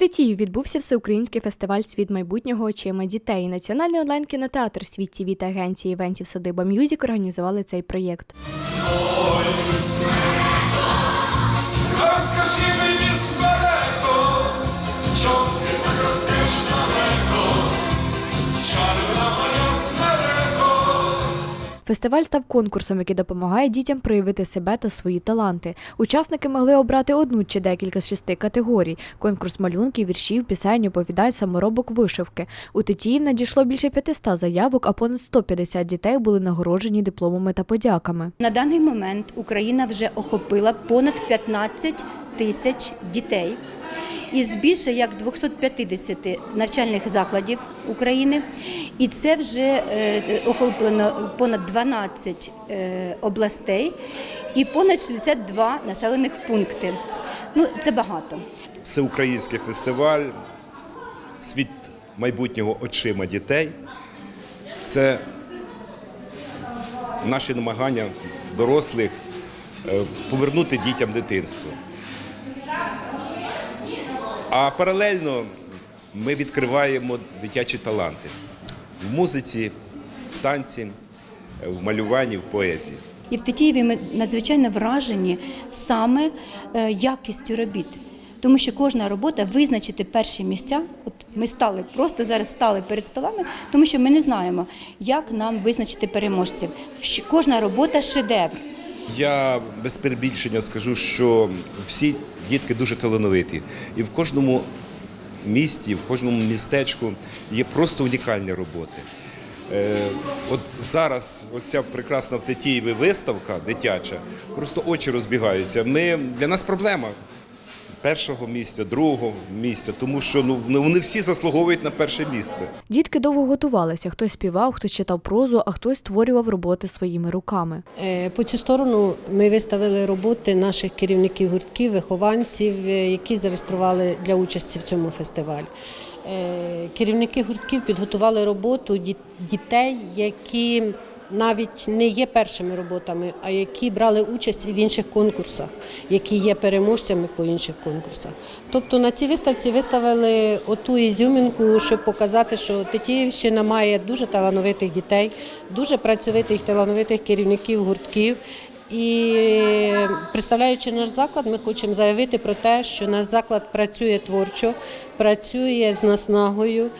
Тетію відбувся всеукраїнський фестиваль Світ майбутнього очима дітей. Національний онлайн кінотеатр Світ ТВ та агенція івентів Садиба Мюзік організували цей проєкт. Розкажи мені Фестиваль став конкурсом, який допомагає дітям проявити себе та свої таланти. Учасники могли обрати одну чи декілька з шести категорій: конкурс малюнків, віршів, пісень, оповідань, саморобок, вишивки. У Тетіїв надійшло більше 500 заявок, а понад 150 дітей були нагороджені дипломами та подяками. На даний момент Україна вже охопила понад 15 тисяч дітей із більше як 250 навчальних закладів України, і це вже е, охоплено понад 12 е, областей і понад 62 населених пункти. Ну це багато. всеукраїнський фестиваль Світ майбутнього очима дітей. Це наші намагання дорослих е, повернути дітям дитинство. А паралельно ми відкриваємо дитячі таланти в музиці, в танці, в малюванні, в поезії. І в Тетіїві ми надзвичайно вражені саме е, якістю робіт. Тому що кожна робота визначити перші місця. От ми стали просто зараз стали перед столами, тому що ми не знаємо, як нам визначити переможців. Кожна робота шедевр. Я без перебільшення скажу, що всі дітки дуже талановиті. І в кожному місті, в кожному містечку є просто унікальні роботи. Е, от зараз оця прекрасна в Тетіїві виставка дитяча, просто очі розбігаються. Ми, для нас проблема першого місця, другого місця, тому що ну, вони всі заслуговують на перше місце. Дітки довго готувалися. Хтось співав, хтось читав прозу, а хтось створював роботи своїми руками. Е, По цю сторону ми виставили роботи наших керівників гуртків, вихованців, е, які зареєстрували для участі в цьому фестивалі. Е, Керівники гуртків підготували роботу дітей, які навіть не є першими роботами, а які брали участь в інших конкурсах, які є переможцями по інших конкурсах. Тобто на цій виставці виставили оту ізюмінку, щоб показати, що Тетіївщина має дуже талановитих дітей, дуже працьовитих талановитих керівників гуртків. І представляючи наш заклад, ми хочемо заявити про те, що наш заклад працює творчо, працює з наснагою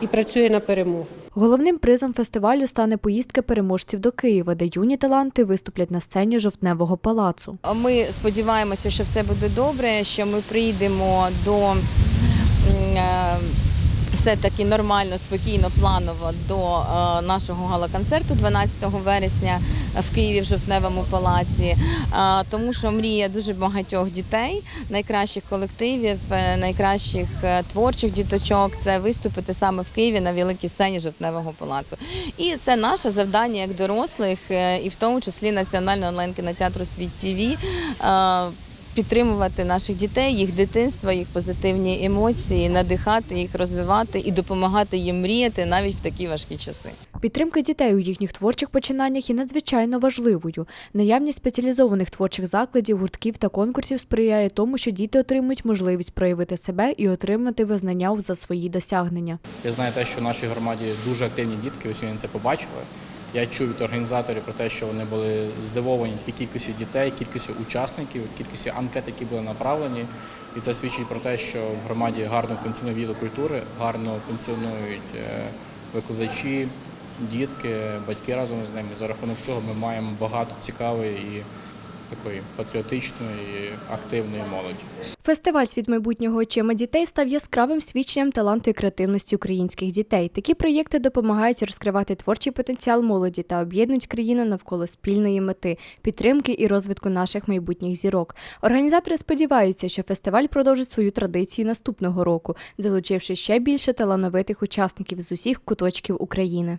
і працює на перемогу. Головним призом фестивалю стане поїздка переможців до Києва, де юні таланти виступлять на сцені жовтневого палацу. Ми сподіваємося, що все буде добре, що ми прийдемо до м, е, все таки нормально, спокійно, планово до е, нашого гала-концерту 12 вересня в Києві в жовтневому палаці, Е, тому що мрія дуже багатьох дітей, найкращих колективів, е, найкращих творчих діточок це виступити саме в Києві на великій сцені жовтневого палацу. І це наше завдання як дорослих, і в тому числі Національного онлайн кінотеатру Світ ТВ підтримувати наших дітей, їх дитинство, їх позитивні емоції, надихати їх, розвивати і допомагати їм мріяти навіть в такі важкі часи. Підтримка дітей у їхніх творчих починаннях є надзвичайно важливою. Наявність спеціалізованих творчих закладів, гуртків та конкурсів сприяє тому, що діти отримують можливість проявити себе і отримати визнання за свої досягнення. Я знаю те, що в нашій громаді дуже активні дітки, ось вони це побачили. Я чув від організаторів про те, що вони були здивовані кількістю дітей, кількістю учасників, кількістю анкет, які були направлені. І це свідчить про те, що в громаді гарно функціонує відділ культури, гарно функціонують е, викладачі, дітки, батьки разом з ними. За рахунок цього ми маємо багато цікавої і такої патріотичної, активної молоді. Фестиваль Світ майбутнього очима дітей став яскравим свідченням таланту і креативності українських дітей. Такі проєкти допомагають розкривати творчий потенціал молоді та об'єднують країну навколо спільної мети підтримки і розвитку наших майбутніх зірок. Організатори сподіваються, що фестиваль продовжить свою традицію наступного року, залучивши ще більше талановитих учасників з усіх куточків України.